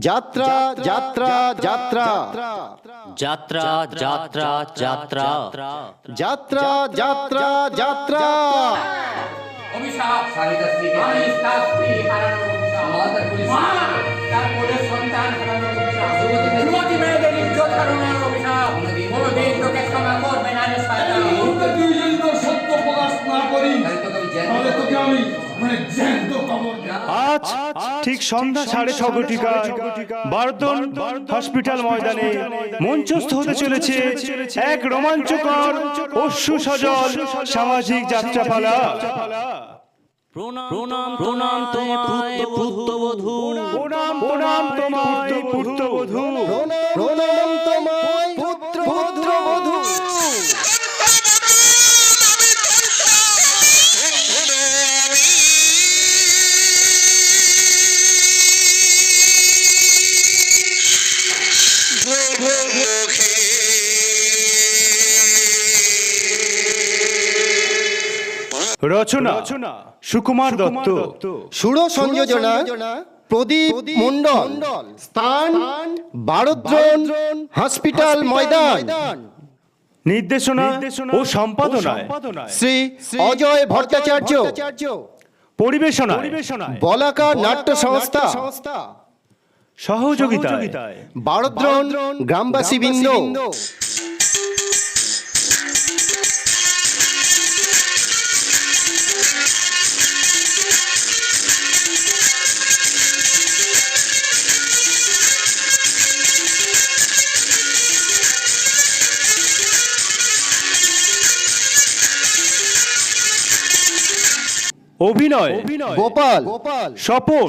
যাত্রা যাত্রা যাত্রা যাত্রা যাত্রা যাত্রা যাত্রা যাত্রা যাত্রা অভিশাপ স্বামীতা স্ত্রীকে আমি তার স্ত্রী হারানোর অভিশাপ মা তার পুলিশ আজ ঠিক সন্ধ্যা সাড়ে ছ ঘটিকায় বারদন হসপিটাল ময়দানে মঞ্চস্থ হতে চলেছে এক রোমাঞ্চকর অশ্রু সজল সামাজিক যাত্রাপালা। প্রণাম প্রণাম প্রণাম তোমায় পুত্রবধূ। প্রণাম প্রণাম তোমায় পুত্রবধূ। প্রণাম রচনা সুকুমার দত্ত। সুর সংযোজনা প্রদীপ মন্ডল স্থান বারোদ্রন হসপিটাল ময়দান। নির্দেশনা ও সম্পাদনায়। শ্রী অজয় ভট্টাচার্য। পরিবেশনা বলাকা নাট্য সংস্থা সহযোগিতায়। বারোদ্রন গ্রামবাসী বৃন্দ। অভিনয় গোপাল স্বপন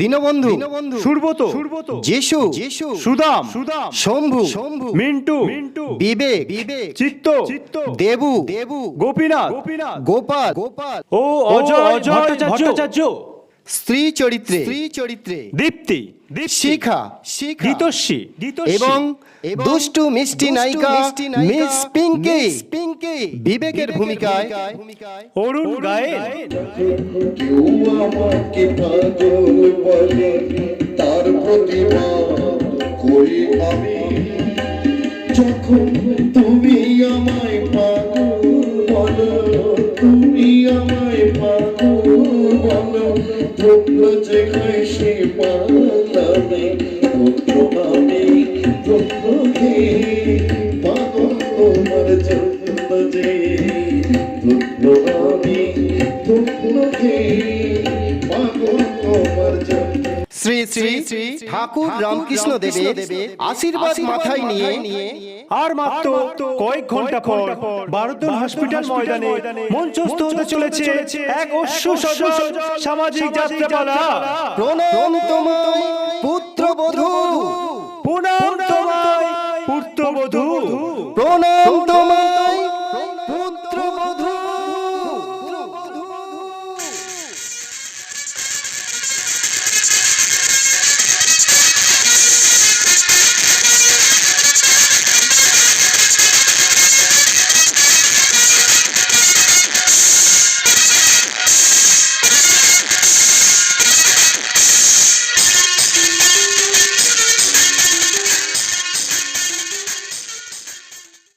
দীনবন্ধু সুরবত যিশু সুদাম শম্ভু মিন্টু বিবেক চিত্ত দেবু গোপীনাথ গোপাল গোপাল ও অজয় ভট্টাচার্য। স্ত্রী চরিত্রে। স্ত্রী চরিত্রে। দীপ্তি শিখা শিখা। গীতস্বী এবং দুষ্টু মিষ্টি নায়িকা মিস পিঙ্কি। পিঙ্কি। বিবেকের ভূমিকায় অরুণ গায়েন। তার প্রতিবাদ করি আমি? যখন তুমি আমায় পাগল বলো তুমি আমায় পাগল বলো ধন্য যে কৃষি পাগলামে ধন্য আমি ধন্য হে পাগল তোমার জন্য যে পুত্র আমি ধন্য হে পাগল তোমার জন্য শ্রী শ্রী শ্রী ঠাকুর রামকৃষ্ণ দেবের আশীর্বাদ মাথায় নিয়ে আর মাত্র কয়েক ঘণ্টা পর ভারতদল হসপিটাল ময়দানে মঞ্চস্থ হতে চলেছে এক অশ্ব সামাজিক যাত্রাপালা। প্রণাম তোমায় পুত্রবধূ। প্রণাম তোমায় পুত্রবধূ। প্রণাম তোমায়